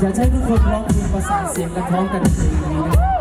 อยากให้ทุกคนร้องเพลงประสานเสียงกระท้องกันในเพลงนี้นะครับ